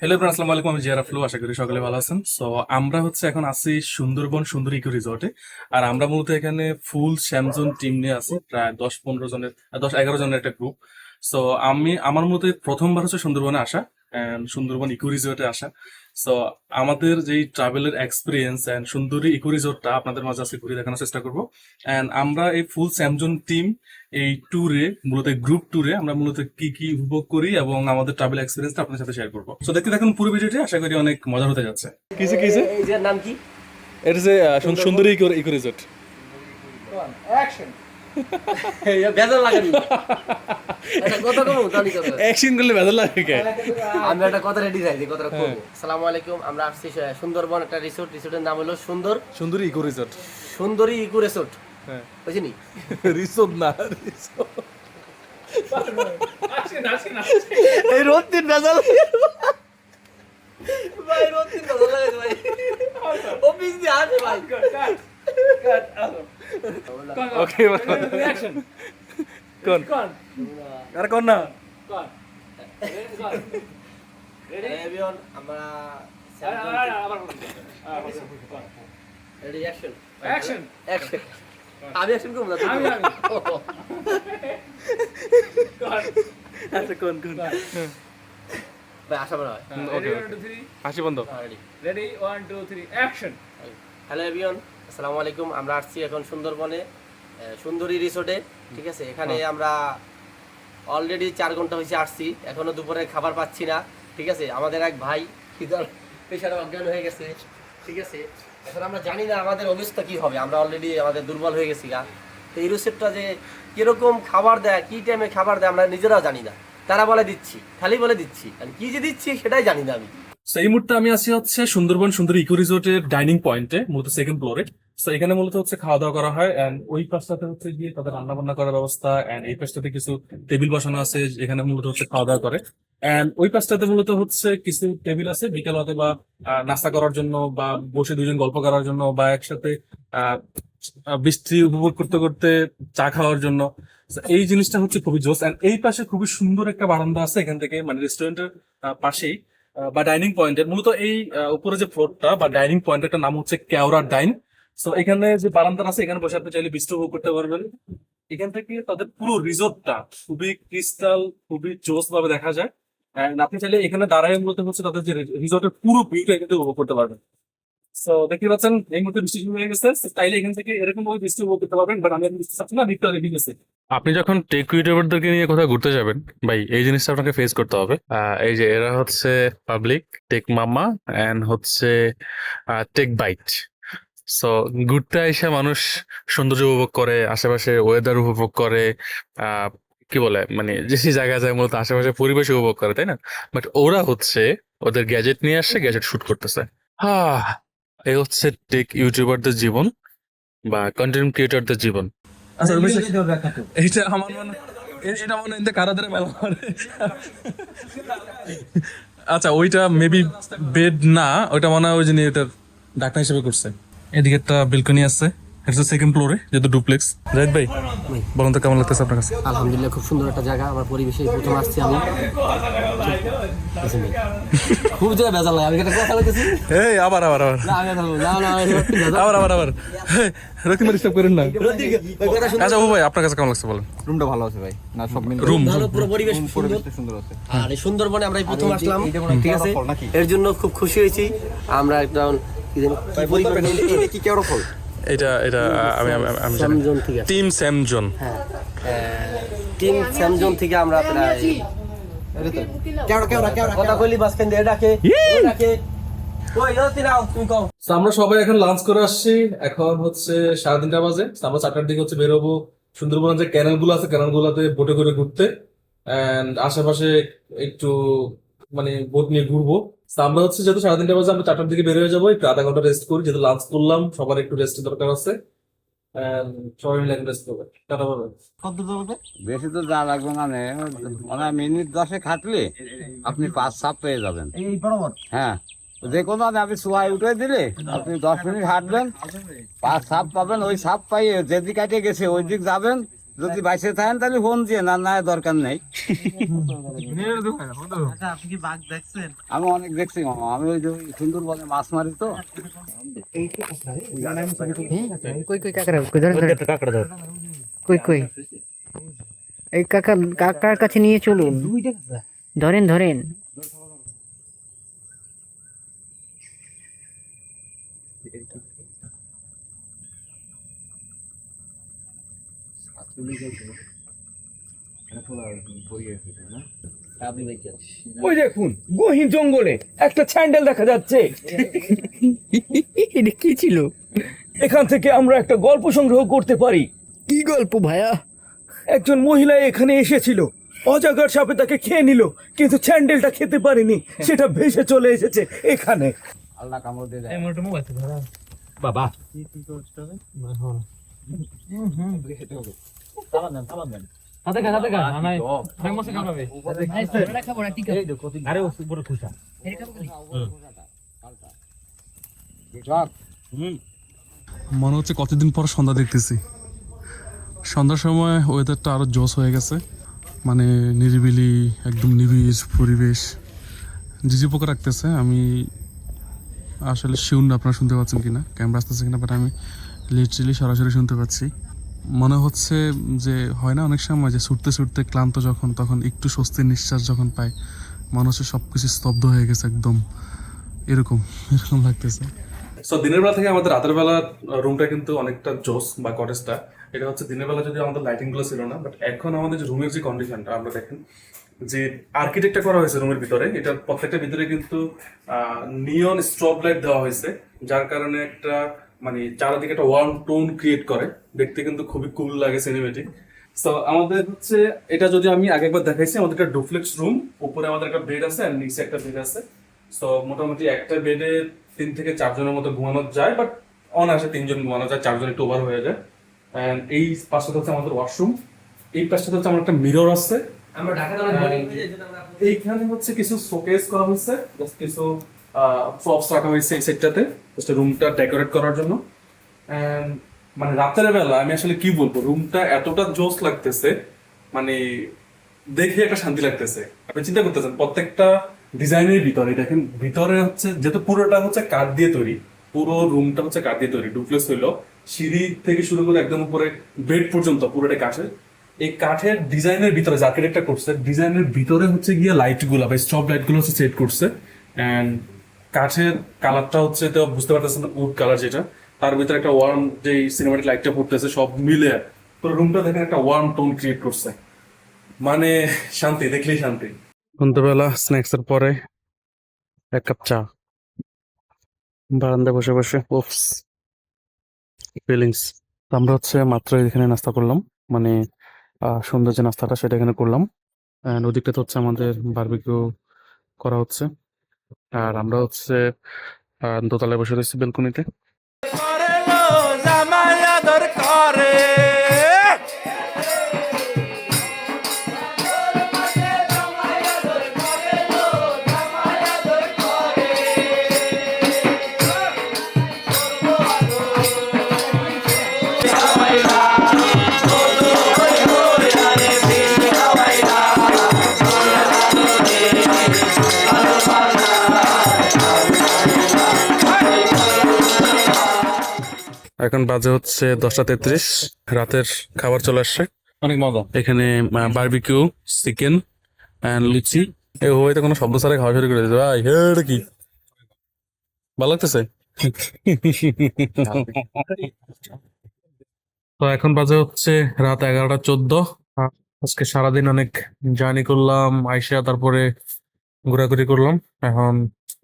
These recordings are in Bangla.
হ্যালো এভরিওয়ান আসসালামু আলাইকুম, আমি জিয়ারা ফ্লু আশা করি সকালে ভালো আছেন। সো আমরা হচ্ছে এখন আছি সুন্দরবন সুন্দর ইকো রিসর্টে আর আমরা মূলত এখানে ফুল শ্যামজন টিম নিয়ে আছি, প্রায় দশ পনেরো জনের, দশ এগারো জনের একটা গ্রুপ সো আমি, আমার মতে প্রথমবার হচ্ছে সুন্দরবনে আসা। সুন্দরবন ইকো রিসর্টে আসা। সো আমাদের যেই ট্রাভেলের এক্সপিরিয়েন্স অ্যান্ড সুন্দরী ইকো রিসর্টটা আপনাদের মাঝে আজকে ঘুরে দেখানোর চেষ্টা করব। অ্যান্ড আমরা এই ফুল স্যামজন টিম এই ট্যুরে মূলত গ্রুপ ট্যুরে আমরা মূলত কি কি উপভোগ করি এবং আমাদের ট্রাভেল এক্সপিরিয়েন্সটা আপনাদের সাথে শেয়ার করব। সো দেখতে দেখুন পুরো ভিডিওটি আশা করি অনেক মজা হতে যাচ্ছে। কিসে কিসে এই যে নাম কি? এটা যে সুন্দরী ইকো ইকো রিসর্ট বেজার লাগে অ্যাকশন করলে ভেজাল লাগে কে? আমি একটা কথা রেডি চাই যে কথাটা করব আসসালামু আলাইকুম আমরা আসছি সুন্দরবন একটা রিসোর্ট রিসোর্টের নাম হলো সুন্দর Sundari eco resort Sundari eco resort হ্যাঁ। বুঝিনি? রিসর্ট না এই রোদ দিন বেজাল ভাই রোদ দিন বেজাল লাগে ভাই। অফিস দিয়ে আসে ভাই। ওকে কোন আরে কোন না এভিয়ন আমরা রেডি অ্যাকশন Action. অ্যাকশন আমি অ্যাকশন করব না আমি, আমি। আচ্ছা কোন কোন? ভাই হয়। Two, three. হাসি বন্ধ। Ready Ready, one, two, three, action. Hello এভিয়ন আসসালামু আলাইকুম আমরা আসছি এখন সুন্দরবনে সুন্দরী রিসোর্টে ঠিক আছে? এখানে আমরা অলরেডি চার ঘণ্টা হয়েছে আসছি এখনও দুপুরে খাবার পাচ্ছি না ঠিক আছে? আমাদের এক ভাই খিদার পেশার অজ্ঞান হয়ে গেছে ঠিক আছে? এখন আমরা জানি না আমাদের অবস্থা কি হবে আমরা অলরেডি আমাদের দুর্বল হয়ে গেছি গা। তো এই রিসোর্টটা যে কীরকম খাবার দেয় কি টাইমে খাবার দেয় আমরা নিজেরাও জানি না। তারা বলে দিচ্ছি খালি বলে দিচ্ছি আর কি যে দিচ্ছি সেটাই জানি না আমি। So, এই মুহূর্তে আমি আছি হচ্ছে সুন্দরবন সুন্দর ইকো রিসোর্টের ডাইনিং পয়েন্টে মূলত সেকেন্ড ফ্লোরে তো এখানে মূলত হচ্ছে খাওয়া দাওয়া করা হয় এন্ড ওই পাশটাতে হচ্ছে গিয়ে তাদের রান্না বান্না করার ব্যবস্থা এন্ড এই পাশটাতে কিছু টেবিল বসানো আছে এখানে মূলত হচ্ছে খাওয়া দাওয়া করে। এন্ড ওই পাশটাতে মূলত হচ্ছে কিছু টেবিল আছে বিকেল হতে বা নাস্তা করার জন্য বা বসে দুজন গল্প করার জন্য বা একসাথে বৃষ্টি উপভোগ করতে করতে চা খাওয়ার জন্য। এই জিনিসটা হচ্ছে খুবই জোস। এন্ড এই পাশে খুবই সুন্দর একটা বারান্দা আছে এখান থেকে মানে রেস্টুরেন্টের পাশেই। বা ডাইনিং পয়েন্টের মূলত এই উপরে যে ফ্লোরটা বা ডাইনিং পয়েন্টের নাম হচ্ছে কেওড়া ডাইন সো এখানে যে বারান্দার আছে, এখানে বসে আপনি চাইলে বিষ্ট উপভোগ করতে পারবেন। এখান থেকে তাদের পুরো রিসোর্টটা খুবই ক্রিস্টাল খুবই জোস ভাবে দেখা যায়। আপনি চাইলে এখানে দাঁড়ায় মূলত হচ্ছে তাদের যে রিসোর্টের পুরো ভিউটা এখান থেকে উপভোগ করতে পারবেন। সো দেখতে পাচ্ছেন, এই মুহূর্তে বৃষ্টি শুরু হয়ে গেছে। চাইলে এখান থেকে এরকম ভাবে বৃষ্টি উপভোগ পারবেন বাট আমি বৃষ্টি চাচ্ছি না ভিক্টর রেডি গেছে আপনি যখন টেক ইউটিউবারদেরকে নিয়ে কোথাও ঘুরতে যাবেন, ভাই, এই জিনিসটা আপনাকে ফেস করতে হবে। এই যে এরা হচ্ছে পাবলিক টেক মামা এন্ড হচ্ছে টেক বাইট সো ঘুরতে এসে মানুষ সৌন্দর্য উপভোগ করে, আশেপাশে ওয়েদার উপভোগ করে কি বলে মানে যে জায়গায় যায় মূলত আশেপাশে পরিবেশ উপভোগ করে, তাই না? বাট ওরা হচ্ছে ওদের গ্যাজেট নিয়ে আসছে গ্যাজেট শুট করতেছে। হা এই হচ্ছে টেক ইউটিউবারদের জীবন বা কন্টেন্ট ক্রিয়েটরদের জীবন। আচ্ছা এটা আমার মনে এ- এটা মনে হয় কারাদের মেলা করে। আচ্ছা ওইটা মেবি বেড না ওইটা মনে হয় ওই যে এটা ডাক্তার হিসেবে করছে। এদিকে একটা বেলকনি আছে। এটা সেকেন্ড ফ্লোরে যেহেতু ডুপ্লেক্স জাহিদ ভাই বলুন তো কেমন লাগতেছে আপনার কাছে? আলহামদুলিল্লাহ খুব সুন্দর একটা জায়গা। আমার পরিবেশে প্রথম আসছি আমি। খুব জায়গা বেজাল লাগে আমি একটা কথা বলতেছি? এই আবার আবার আবার। না আমি না না এটা আবার আবার আবার। রক্তিম ডিস্টার্ব করেন না। আচ্ছা ও ভাই আপনার কাছে কেমন লাগছে বলেন? রুমটা ভালো আছে ভাই। না সব মিলে রুম ভালো পুরো পরিবেশ সুন্দর। সুন্দর আছে। আর এই সুন্দরবনে আমরা প্রথম আসলাম। ঠিক আছে? এর জন্য খুব খুশি হয়েছি। আমরা একদম কি কেওড়া ফল? এটা এটা আমি আমি আমি স্যামজন ঠিক আছে। Team Samson. হ্যাঁ। টিম স্যামজন থেকে আমরা প্রায় আমরা সবাই এখন লাঞ্চ করে আসছি। এখন হচ্ছে সাড়ে তিনটা বাজে। আমরা চারটার দিকে হচ্ছে বেরোবো সুন্দরবনের যে ক্যানেলগুলো আছে ক্যানেল গুলোতে বোটে করে ঘুরতে। এন্ড আশেপাশে একটু মানে বোট নিয়ে ঘুরবো। আমরা হচ্ছে যেহেতু সাড়ে তিনটা বাজে আমরা চারটার দিকে বের হয়ে যাব একটু আধা ঘণ্টা রেস্ট করি যেহেতু লাঞ্চ করলাম সবার একটু রেস্টের দরকার আছে। সবাই মিলে রেস্ট করবে। Tata bye bye. বেশি তো যা লাগবে না মানে মিনিট দশে খাটলে আপনি পাঁচ সাপ পেয়ে যাবেন। এই বরাবর? হ্যাঁ। যে কোনো আপনি সোয়াই উঠে দিলে আপনি দশ মিনিট হাঁটবেন পাঁচ সাপ পাবেন ওই সাপ পাইয়ে যেদিক কাটে গেছে ওই দিক যাবেন যদি বাইসে থাকেন তাহলে ফোন দিয়ে না না দরকার নেই। আমি অনেক দেখছি মামা আমি ওই যে সুন্দর বলে মাছ মারি তো। কই কই কাকারা কই ধরেন ধরেন। কই কই? এই কাকা কাকার কাছে নিয়ে চলুন। ধরেন ধরেন। ওই দেখুন গহীন জঙ্গলে একটা স্যান্ডেল দেখা যাচ্ছে। এটা কি ছিল? এখান থেকে আমরা একটা গল্প সংগ্রহ করতে পারি। কি গল্প ভাইয়া? একজন মহিলা এখানে এসেছিল। অজাগার সাপে তাকে খেয়ে নিল কিন্তু স্যান্ডেলটা খেতে পারেনি। সেটা ভেসে চলে এসেছে এখানে। আল্লাহ কামড় দিয়ে দেয়। বাবা। মনে হচ্ছে কতদিন পর সন্ধ্যা দেখতেছি। সন্ধ্যার সময় ওয়েদারটা আরও জোস হয়ে গেছে। মানে নিরিবিলি একদম নিবিড় পরিবেশ। জিজি পোকা রাখতেছে আমি আসলে শিউন আপনারা শুনতে পাচ্ছেন কিনা। ক্যামেরা আসতেছে কিনা বাট আমি লিটারেলি সরাসরি শুনতে পাচ্ছি। মনে হচ্ছে যে হয় না অনেক সময় যে ছুটতে ছুটতে ক্লান্ত যখন, তখন একটু স্বস্তির নিঃশ্বাস যখন পাই, মনে হচ্ছে সব কিছু স্তব্ধ হয়ে গেছে একদম। এরকম এরকম লাগতেছে। সো দিনের বেলা থেকে আমাদের রাতের বেলা রুমটা কিন্তু অনেকটা জোস বা কটেজটা এটা হচ্ছে দিনের বেলা যদি আমাদের লাইটিংগুলো ছিল না বাট এখন আমাদের যে রুমের যে কন্ডিশনটা আমরা দেখেন, যে আর্কিটেক্টটা করা হয়েছে রুমের ভিতরে এটা প্রত্যেকটা ভিতরে কিন্তু নিয়ন স্ট্রব লাইট দেওয়া হয়েছে, যার কারণে একটা মানে চারিদিকে একটা ওয়ার্ম টোন ক্রিয়েট করে। দেখতে কিন্তু খুবই কুল লাগে সিনেমেটিক তো আমাদের হচ্ছে এটা যদি আমি আগে একবার দেখাইছি আমাদের একটা ডুপ্লেক্স রুম উপরে আমাদের একটা বেড আছে আর নিচে একটা বেড আছে। তো মোটামুটি একটা বেডে তিন থেকে চারজনের মতো ঘুমানো যায় বাট অনায়াসে তিনজন ঘুমানো যায় চারজন একটু ওভার হয়ে যায়। অ্যান্ড এই পাশটাতে হচ্ছে আমাদের ওয়াশরুম এই পাশটাতে হচ্ছে আমার একটা মিরর আছে। আমরা ঢাকা এইখানে হচ্ছে কিছু শোকেস করা হয়েছে জাস্ট কিছু প্রপস রাখা হয়েছে এই সেটটাতে জাস্ট রুমটা ডেকোরেট করার জন্য। And মানে রাতের বেলা আমি আসলে কি বলব রুমটা এতটা জোস লাগতেছে মানে দেখে একটা শান্তি লাগতেছে। আপনি চিন্তা করতেছেন, প্রত্যেকটা ডিজাইনের ভিতরে, দেখেন, ভিতরে হচ্ছে, যেহেতু পুরোটা হচ্ছে কাঠ দিয়ে তৈরি, পুরো রুমটা হচ্ছে কাঠ দিয়ে তৈরি ডুপ্লেক্স হইল, সিঁড়ি থেকে শুরু করে একদম উপরে বেড পর্যন্ত পুরোটা কাঠের। এই কাঠের ডিজাইনের ভিতরে যে আর্কিটেক্টটা করছে ডিজাইনের ভিতরে হচ্ছে গিয়ে লাইটগুলো বা স্টপ লাইটগুলো হচ্ছে সেট করছে। এন্ড কাঠের কালারটা হচ্ছে তো বুঝতে পারতেছেন উড কালার যেটা। তার ভিতরে একটা ওয়ার্ম যে সিনেমাটিক লাইটটা পড়তেছে সব মিলে পুরো রুমটা দেখেন একটা ওয়ার্ম টোন ক্রিয়েট করছে। মানে শান্তি, দেখলেই শান্তি। সন্ধ্যাবেলা স্ন্যাক্স এর পরে এক কাপ চা। বারান্দায় বসে বসে, ওফস ফিলিংস আমরা হচ্ছে মাত্র এখানে নাস্তা করলাম। মানে সন্ধ্যার যে নাস্তাটা সেটা এখানে করলাম। অ্যান্ড ওদিকটাতে হচ্ছে আমাদের বারবিকিউ করা হচ্ছে। আর আমরা হচ্ছে দোতলায় বসে রয়েছি বেলকনিতে এখন বাজে হচ্ছে দশটা তেত্রিশ। রাতের খাবার চলে আসছে। অনেক মজা। এখানে বারবিকিউ চিকেন অ্যান্ড লুচি। এ হয়তো কোনো শব্দ ছাড়াই খাওয়া শুরু করে দিতে ভাই হে, এটা কি? ভালো লাগতেছে? তো এখন বাজে হচ্ছে রাত এগারোটা চোদ্দ। আজকে সারাদিন অনেক জার্নি করলাম আইসা তারপরে ঘোরাঘুরি করলাম। এখন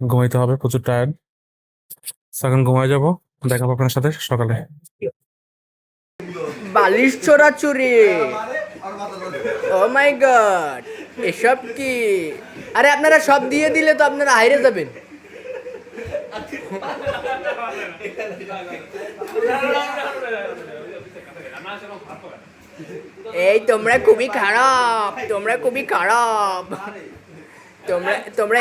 ঘুমাইতে হবে প্রচুর টায়ার্ড এখন ঘুমায় যাব। দেখা হবে আপনার সাথে সকালে। বালিশ চোরাচুরি ও মাই গড, এসব কি? আরে আপনারা সব দিয়ে দিলে তো আপনারা হাইরে যাবেন। এই তোমরা খুবই খারাপ, তোমরা খুবই খারাপ। তোমরা তোমরা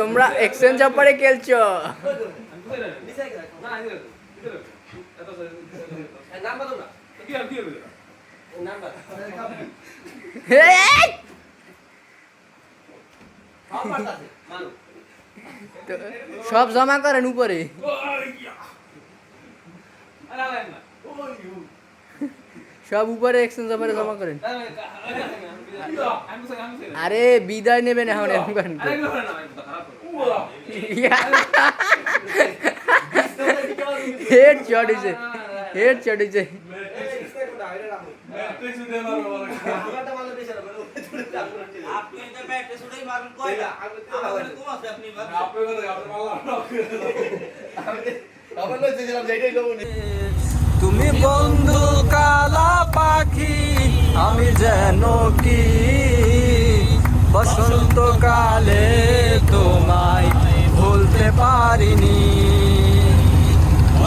তোমরা এক্সচেঞ্জ অফারে খেলছো। এই! সব জমা করেন উপরে। সব উপরে এক্সচেঞ্জ অফারে জমা করেন। আরে বিদায় নেবেন এখন তো। হেড শট হইছে হেড শট হইছে তুমি বন্ধু কালা পাখি, আমি যেন কি? বসন্তকালে তোমায় ভুলতে পারিনি।